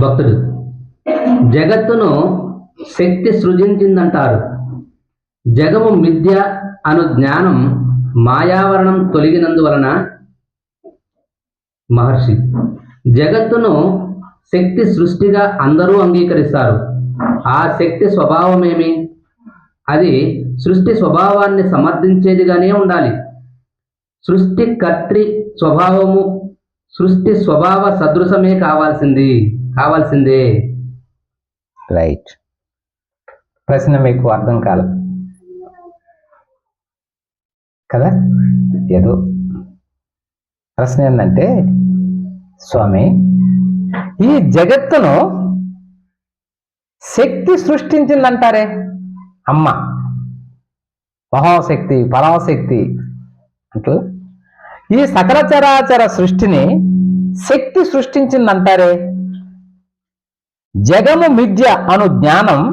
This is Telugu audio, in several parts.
భక్తుడు. జగత్తును శక్తి సృజించిందంటారు. జగము మిథ్య అను జ్ఞానం మాయావరణం తొలగినందువలన మహర్షి జగత్తును శక్తి సృష్టిగా అందరూ అంగీకరిస్తారు. ఆ శక్తి స్వభావమేమి? అది సృష్టి స్వభావాన్ని సమర్థించేదిగానే ఉండాలి. సృష్టి కర్త్రి స్వభావము సృష్టి స్వభావ సదృశమే కావాల్సింది. కావాల్సిందే. రైట్ ప్రశ్న మీకు అర్థం కాలేదు కదా? ఏదో ప్రశ్న ఏంటంటే స్వామి ఈ జగత్తును శక్తి సృష్టించిందంటారే? అమ్మ మహాశక్తి పరాశక్తి అంటూ ఈ సకల చరాచర సృష్టిని శక్తి సృష్టించిందంటారే? జగము మిథ్య అను జ్ఞానం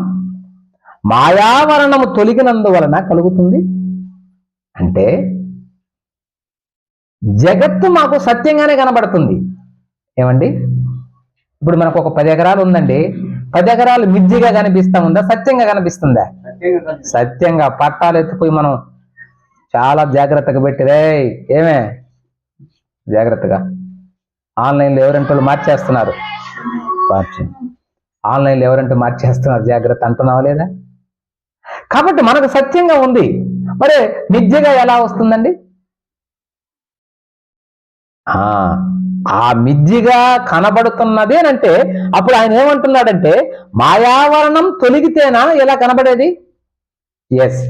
మాయావరణము తొలగినందువలన కలుగుతుంది. అంటే జగత్తు మాకు సత్యంగానే కనబడుతుంది. ఏమండి? ఇప్పుడు మనకు ఒక పది ఎకరాలు ఉందండి. పది ఎకరాలు మిథ్యగా కనిపిస్తా ఉందా? సత్యంగా కనిపిస్తుందా? సత్యంగా పట్టాలు ఎత్తిపోయి మనం చాలా జాగ్రత్తగా పెట్టి రే ఏమే? జాగ్రత్తగా. ఆన్లైన్లో ఎవరంటే మార్చేస్తున్నారు? మార్చి ఆన్లైన్లో ఎవరంటే మార్చేస్తున్నారు జాగ్రత్త అంటున్నావా లేదా? కాబట్టి మనకు సత్యంగా ఉంది. మరి మిథ్యగా ఎలా వస్తుందండి? ఆ ఆ మిథ్యగా కనబడుతున్నదేనంటే అప్పుడు ఆయన ఏమంటున్నాడంటే మాయావరణం తొలగితేనా ఎలా కనబడేది? ఎస్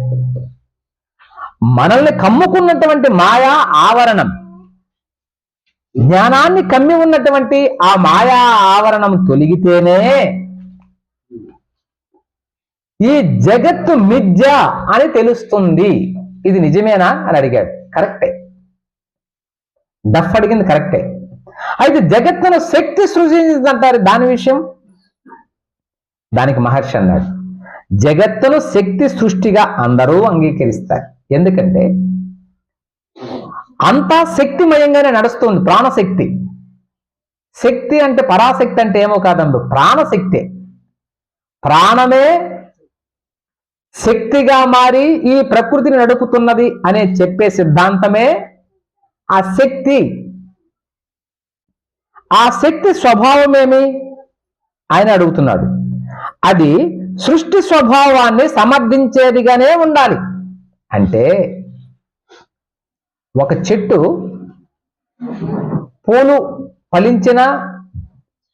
మనల్ని కమ్ముకున్నటువంటి మాయా ఆవరణం. జ్ఞానాన్ని కమ్మి ఉన్నటువంటి ఆ మాయా ఆవరణం తొలగితేనే ఈ జగత్తు మిథ్య అని తెలుస్తుంది. ఇది నిజమేనా అని అడిగాడు. కరెక్టే. డఫ్ అడిగింది కరెక్టే. అయితే జగత్తును శక్తి సృజించిందంటారు దాని విషయం? దానికి మహర్షి అన్నాడు. జగత్తును శక్తి సృష్టిగా అందరూ అంగీకరిస్తారు. ఎందుకంటే అంతా శక్తిమయంగానే నడుస్తుంది ప్రాణశక్తి. శక్తి అంటే పరాశక్తి అంటే ఏమో కాదండు ప్రాణశక్తి. ప్రాణమే శక్తిగా మారి ఈ ప్రకృతిని నడుపుతున్నది అనే చెప్పే సిద్ధాంతమే ఆ శక్తి. ఆ శక్తి స్వభావమేమి? ఆయన అడుగుతున్నాడు. అది సృష్టి స్వభావాన్ని సమర్థించేదిగానే ఉండాలి. అంటే ఒక చెట్టు పూలు ఫలించిన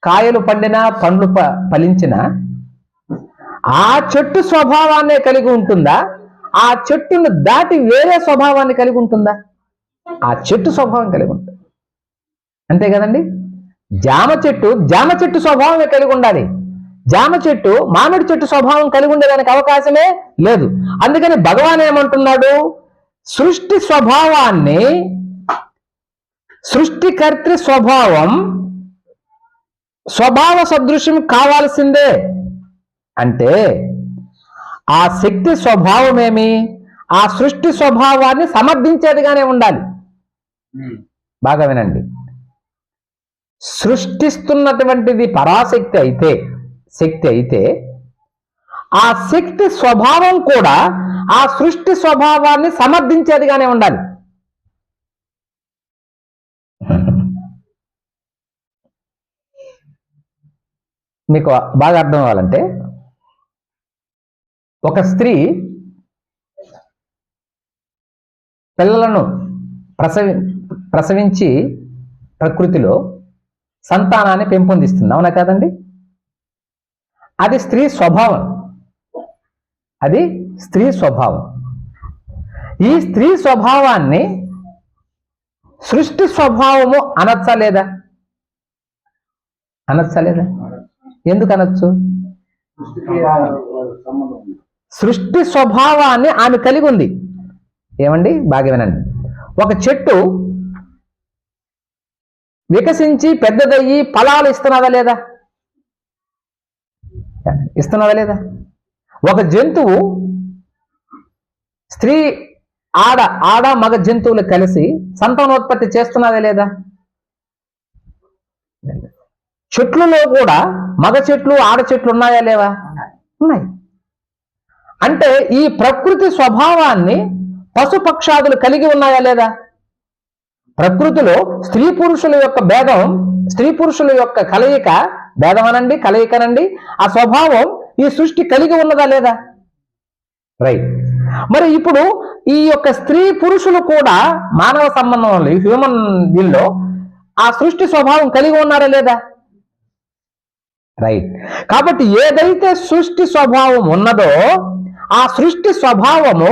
కాయలు పండిన పండ్లు ప- ఫలించిన ఆ చెట్టు స్వభావాన్నే కలిగి ఉంటుందా? ఆ చెట్టును దాటి వేరే స్వభావాన్ని కలిగి ఉంటుందా? ఆ చెట్టు స్వభావం కలిగి ఉంటుంది? అంతే కదండి? జామ చెట్టు జామ చెట్టు స్వభావమే కలిగి ఉండాలి. జామ చెట్టు మామిడి చెట్టు స్వభావం కలిగి ఉండేదానికి అవకాశమే లేదు. అందుకని భగవాన్ ఏమంటున్నాడు? సృష్టి స్వభావాన్ని సృష్టికర్తృ స్వభావం స్వభావ సదృశ్యం కావాల్సిందే. అంటే ఆ శక్తి స్వభావమేమి? ఆ సృష్టి స్వభావాన్ని సమర్థించేదిగానే ఉండాలి. బాగా వినండి. సృష్టిస్తున్నటువంటిది పరాశక్తి అయితే శక్తి అయితే ఆ శక్తి స్వభావం కూడా ఆ సృష్టి స్వభావాన్ని సమర్థించేదిగానే ఉండాలి. మీకు బాగా అర్థం అవ్వాలంటే ఒక స్త్రీ పిల్లలను ప్రసవి ప్రసవించి ప్రకృతిలో సంతానాన్ని పెంపొందిస్తుంది. అవునా కాదండి? అది స్త్రీ స్వభావం. అది స్త్రీ స్వభావం. ఈ స్త్రీ స్వభావాన్ని సృష్టి స్వభావము అనొచ్చా లేదా? లేదా? ఎందుకు అనొచ్చు? సృష్టి స్వభావాన్ని ఆమె కలిగి ఉంది. ఏమండి? బాగా వినండి. ఒక చెట్టు వికసించి పెద్దదయ్యి ఫలాలు ఇస్తున్నదా లేదా? ఇస్తున్నదా లేదా? ఒక జంతువు స్త్రీ ఆడ ఆడ మగ జంతువులు కలిసి సంతానోత్పత్తి చేస్తున్నదే లేదా? చెట్లలో కూడా మగ చెట్లు ఆడ చెట్లు ఉన్నాయా లేవా? ఉన్నాయి. అంటే ఈ ప్రకృతి స్వభావాన్ని పశుపక్షాదులు కలిగి ఉన్నాయా లేదా? ప్రకృతిలో స్త్రీ పురుషుల యొక్క భేదం స్త్రీ పురుషుల యొక్క కలయిక భేదం కలయికనండి. ఆ స్వభావం ఈ సృష్టి కలిగి ఉన్నదా లేదా? రైట్ మరి ఇప్పుడు ఈ యొక్క స్త్రీ పురుషులు కూడా మానవ సంబంధంలో హ్యూమన్ దీనిలో ఆ సృష్టి స్వభావం కలిగి ఉన్నారా లేదా? రైట్ కాబట్టి ఏదైతే సృష్టి స్వభావం ఉన్నదో ఆ సృష్టి స్వభావము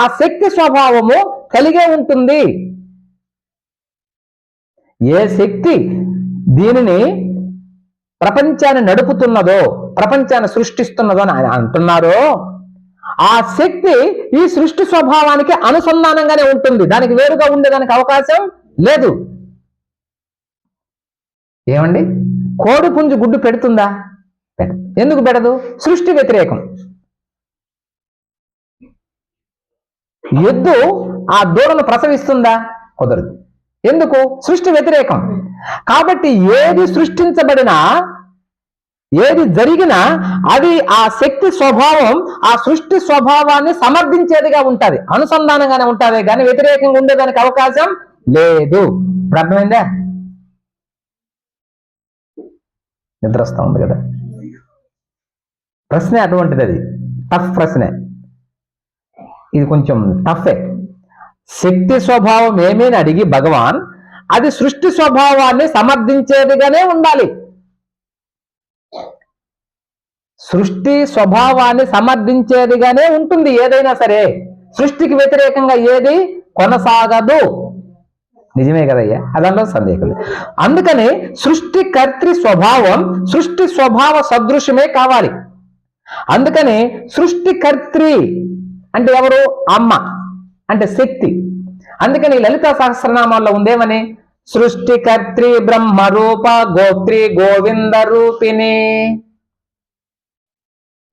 ఆ శక్తి స్వభావము కలిగే ఉంటుంది. ఏ శక్తి దీనిని ప్రపంచాన్ని నడుపుతున్నదో ప్రపంచాన్ని సృష్టిస్తున్నదో అని ఆయన అంటున్నారో ఆ శక్తి ఈ సృష్టి స్వభావానికి అనుసంధానంగానే ఉంటుంది. దానికి వేరుగా ఉండేదానికి అవకాశం లేదు. ఏమండి? కోడి పుంజు గుడ్డు పెడుతుందా? ఎందుకు పెడదు? సృష్టి వ్యతిరేకం. ఎద్దు ఆ దూడను ప్రసవిస్తుందా? కుదరదు. ఎందుకు? సృష్టి వ్యతిరేకం. కాబట్టి ఏది సృష్టించబడినా ఏది జరిగినా అది ఆ శక్తి స్వభావం ఆ సృష్టి స్వభావాన్ని సమర్థించేదిగా ఉంటది. అనుసంధానంగానే ఉంటది కానీ వ్యతిరేకంగా ఉండేదానికి అవకాశం లేదు. ఇప్పుడు అర్థమైందా? నిద్ర ఉంది కదా. ప్రశ్న అటువంటిది అది టఫ్ ప్రశ్నే. ఇది కొంచెం టఫే. శక్తి స్వభావం ఏమీ అడిగి భగవాన్ అది సృష్టి స్వభావాన్ని సమర్థించేదిగానే ఉండాలి. సృష్టి స్వభావాన్ని సమర్థించేదిగానే ఉంటుంది ఏదైనా సరే. సృష్టికి వ్యతిరేకంగా ఏది కొనసాగదు. నిజమే కదయ్యా? అదంలో సందేహం అందుకని సృష్టి కర్తృ స్వభావం సృష్టి స్వభావ సదృశ్యమే కావాలి. అందుకని సృష్టి కర్త్రి అంటే ఎవరు? అమ్మ. అంటే శక్తి. అందుకని లలిత సహస్రనామాల్లో ఉందేమని? సృష్టికర్త్రి బ్రహ్మ రూప గోత్రి గోవింద రూపిణి.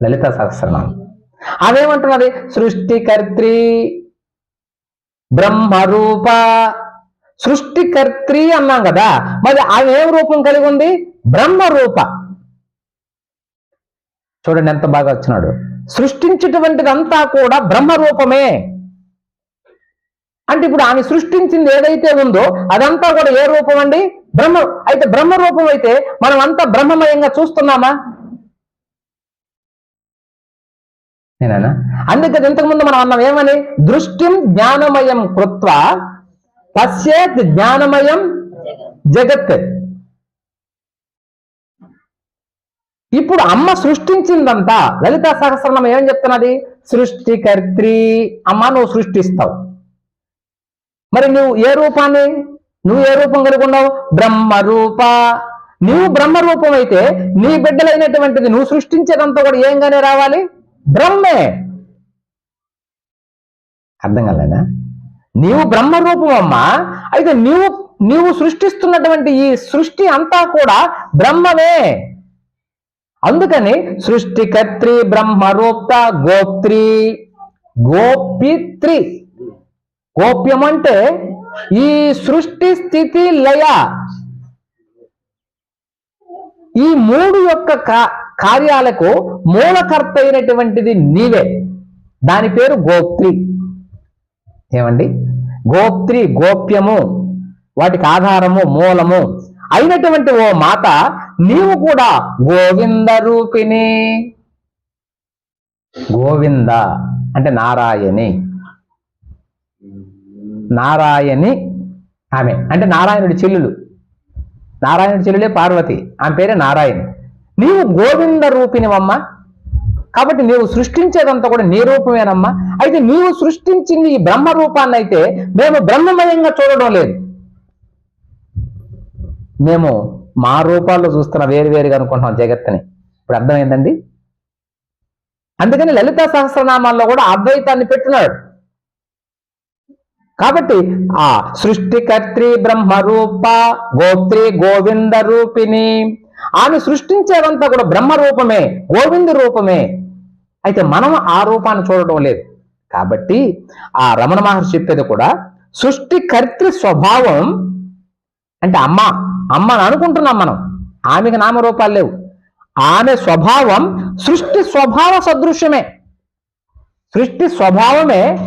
లలిత సహస్రనామం. అదేమంటున్నది? సృష్టికర్త్రి బ్రహ్మరూప సృష్టికర్త్రి అన్నాం కదా. మరి ఆమె ఏం రూపం కలిగి ఉంది? బ్రహ్మరూప. చూడండి ఎంత బాగా వచ్చినాడు. సృష్టించేటువంటిదంతా కూడా బ్రహ్మరూపమే. అంటే ఇప్పుడు ఆమె సృష్టించింది ఏదైతే ఉందో అదంతా కూడా ఏ రూపం అండి? బ్రహ్మ. అయితే బ్రహ్మ రూపం అయితే మనం అంతా బ్రహ్మమయంగా చూస్తున్నామా? నేనా అందుకే ఇంతకుముందు మనం అన్నాం ఏమని? దృష్టిం జ్ఞానమయం కృత్వ పశ్చేత్ జ్ఞానమయం జగత్. ఇప్పుడు అమ్మ సృష్టించిందంతా లలిత సహస్రనామం ఏం చెప్తున్నది? సృష్టికర్త్రి. అమ్మ నువ్వు సృష్టిస్తావు. మరి నువ్వు ఏ రూపాన్ని? నువ్వు ఏ రూపం కలిగి ఉన్నావు బ్రహ్మ రూప. నువ్వు బ్రహ్మ రూపం అయితే నీ బిడ్డలైనటువంటిది నువ్వు సృష్టించేదంతా కూడా ఏంగానే రావాలి? బ్రహ్మే. అర్థం కాలేనా నీవు బ్రహ్మ రూపం అమ్మా. అయితే నీవు నీవు సృష్టిస్తున్నటువంటి ఈ సృష్టి అంతా కూడా బ్రహ్మమే. అందుకని సృష్టికర్త్రి బ్రహ్మరూప్త గోప్త్రి. గోపిత్రి. గోప్యం అంటే ఈ సృష్టి స్థితి లయ. ఈ మూడు యొక్క కా- కార్యాలకు మూలకర్త అయినటువంటిది నీవే. దాని పేరు గోప్త్రి. ఏమండి? గోప్త్రి గోప్యము వాటికి ఆధారము మూలము అయినటువంటి ఓ మాత నీవు కూడా గోవింద రూపిణి. గోవింద అంటే నారాయణి. నారాయణి ఆమె. అంటే నారాయణుడి చెల్లులు. నారాయణుడి చెల్లులే పార్వతి. ఆమె పేరే నారాయణి. నీవు గోవింద రూపినివమ్మా కాబట్టి నీవు సృష్టించేదంతా కూడా నీ రూపమేనమ్మా. అయితే నీవు సృష్టించింది ఈ బ్రహ్మ రూపాన్ని అయితే మేము బ్రహ్మమయంగా చూడడం లేదు. మేము మా రూపాల్లో చూస్తున్న వేరు వేరుగా అనుకుంటున్నాం జగత్తుని. ఇప్పుడు అర్థమైందండి? అందుకని లలిత సహస్రనామాల్లో కూడా అద్వైతాన్ని పెట్టినాడు. కాబట్టి ఆ సృష్టికర్త్రి బ్రహ్మరూప గోత్రి గోవింద రూపిణి. ఆమె సృష్టించేదంతా కూడా బ్రహ్మ రూపమే గోవింద రూపమే. అయితే మనం ఆ రూపాన్ని చూడటం లేదు. కాబట్టి ఆ రమణ మహర్షి చెప్పేది కూడా సృష్టికర్తృ స్వభావం అంటే అమ్మ అమ్మ అని అనుకుంటున్నాం మనం. ఆమెకి నామరూపాలు లేవు. ఆమె స్వభావం సృష్టి స్వభావ సదృశ్యమే. సృష్టి స్వభావమే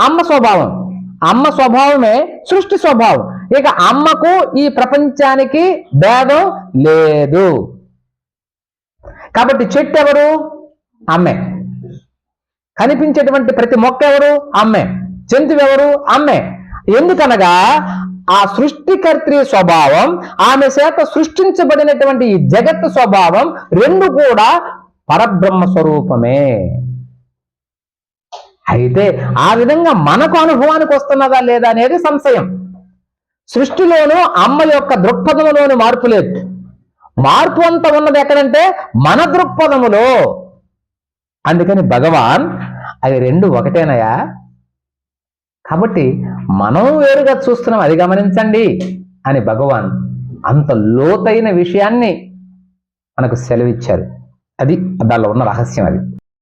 అమ్మ స్వభావం. అమ్మ స్వభావమే సృష్టి స్వభావం. ఇక అమ్మకు ఈ ప్రపంచానికి భేదం లేదు. కాబట్టి చెట్టు ఎవరు? అమ్మే. కనిపించేటువంటి ప్రతి మొక్క ఎవరు? అమ్మే. జంతువు ఎవరు? అమ్మే. ఎందుకనగా ఆ సృష్టికర్త్రి స్వభావం ఆమె చేత సృష్టించబడినటువంటి ఈ జగత్ స్వభావం రెండు కూడా పరబ్రహ్మ స్వరూపమే. అయితే ఆ విధంగా మనకు అనుభవానికి వస్తున్నదా లేదా అనేది సంశయం. సృష్టిలోనూ అమ్మ యొక్క దృక్పథములోని మార్పు లేదు. మార్పు అంతా ఉన్నది ఎక్కడంటే మన దృక్పథములో. అందుకని భగవాన్ అవి రెండు ఒకటేనయా కాబట్టి మనం వేరుగా చూస్తున్నాం అది గమనించండి అని భగవాన్ అంత లోతైన విషయాన్ని మనకు సెలవిచ్చారు. అది దానిలో ఉన్న రహస్యం అది.